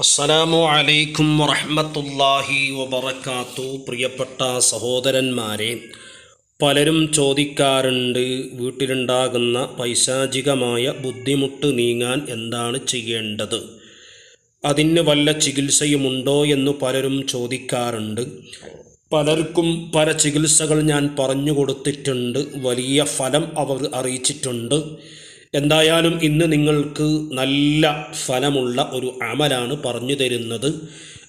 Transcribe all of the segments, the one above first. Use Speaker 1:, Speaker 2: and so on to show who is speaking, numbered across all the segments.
Speaker 1: അസ്സലാമു അലൈക്കും വറഹ്മത്തുള്ളാഹി വബറകാത്തു. പ്രിയപ്പെട്ട സഹോദരന്മാരെ പലരും ചോദിക്കാറുണ്ട് വീട്ടിലുണ്ടാകുന്ന പൈശാചികമായ ബുദ്ധിമുട്ട് നീങ്ങാൻ എന്താണ് ചെയ്യേണ്ടത്? അതിന് വല്ല ചികിത്സയുമുണ്ടോ എന്ന് പലരും ചോദിക്കാറുണ്ട്. പലർക്കും പല ചികിത്സകൾ ഞാൻ പറഞ്ഞു കൊടുത്തിട്ടുണ്ട്. വലിയ ഫലം അവർ അറിയിച്ചിട്ടുണ്ട്. എന്തായാലും ഇന്ന് നിങ്ങൾക്ക് നല്ല ഫലമുള്ള ഒരു അമലാണ് പറഞ്ഞു തരുന്നത്.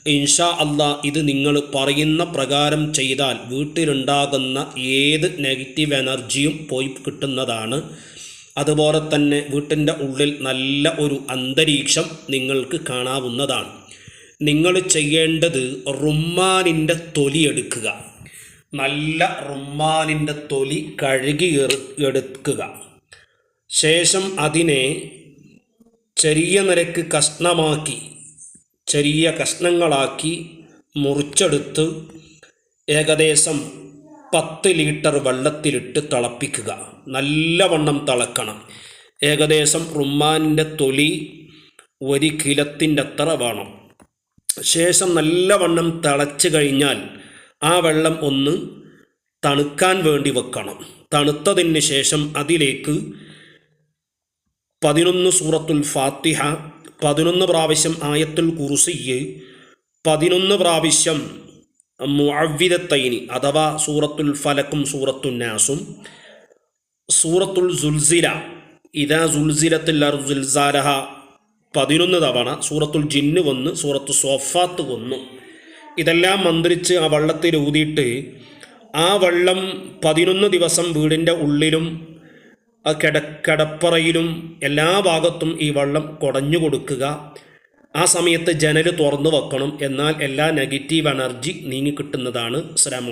Speaker 1: ഇൻഷാ അല്ലാ ഇത് നിങ്ങൾ പറയുന്ന പ്രകാരം ചെയ്താൽ വീട്ടിലുണ്ടാകുന്ന ഏത് നെഗറ്റീവ് എനർജിയും പോയി കിട്ടുന്നതാണ്. അതുപോലെ തന്നെ വീട്ടിന്റെ ഉള്ളിൽ നല്ല ഒരു അന്തരീക്ഷം നിങ്ങൾക്ക് കാണാവുന്നതാണ്. നിങ്ങൾ ചെയ്യേണ്ടത് റുമ്മാനിന്റെ തൊലി എടുക്കുക. നല്ല റുമ്മാനിന്റെ തൊലി കഴുകി എടുക്കുക. ശേഷം അതിനെ ചെറിയ നിരക്ക് കഷ്ണമാക്കി ചെറിയ കഷ്ണങ്ങളാക്കി മുറിച്ചെടുത്ത് ഏകദേശം പത്ത് ലിറ്റർ വെള്ളത്തിലിട്ട് തിളപ്പിക്കുക. നല്ലവണ്ണം തിളക്കണം. ഏകദേശം റുമ്മാനിന്റെ തൊലി ഒരു കിലത്തിന്റെ അത്ര വേണം. ശേഷം നല്ലവണ്ണം തിളച്ച് കഴിഞ്ഞാൽ ആ വെള്ളം ഒന്ന് തണുക്കാൻ വേണ്ടി വെക്കണം. തണുത്തതിന് ശേഷം അതിലേക്ക് പതിനൊന്ന് സൂറത്തുൽ ഫാത്തിഹ പതിനൊന്ന് പ്രാവശ്യം ആയത്തുൽ കുറുസിയ് പതിനൊന്ന് പ്രാവശ്യം മുഅവ്വിദത്തൈനി അഥവാ സൂറത്തുൽ ഫലക്കും സൂറത്തുൽ നാസും സൂറത്തുൽ സുൽസില ഇതാ സുൽസിലത്തിൽ അർസുൽസാലഹ പതിനൊന്ന് തവണ സൂറത്തുൽ ജിന്ന് വന്ന് സൂറത്തു സോഫാത്ത് വന്നു. ഇതെല്ലാം മന്ത്രിച്ച് ആ വള്ളത്തിൽ ഊതിയിട്ട് ആ വള്ളം പതിനൊന്ന് ദിവസം വീടിന്റെ ഉള്ളിലും കിട കിടപ്പറയിലും എല്ലാ ഭാഗത്തും ഈ വെള്ളം കുടഞ്ഞു കൊടുക്കുക. ആ സമയത്ത് ജനൽ തുറന്നു വെക്കണം. എന്നാൽ എല്ലാ നെഗറ്റീവ് എനർജി നീങ്ങി കിട്ടുന്നതാണ്. അസ്സലാമു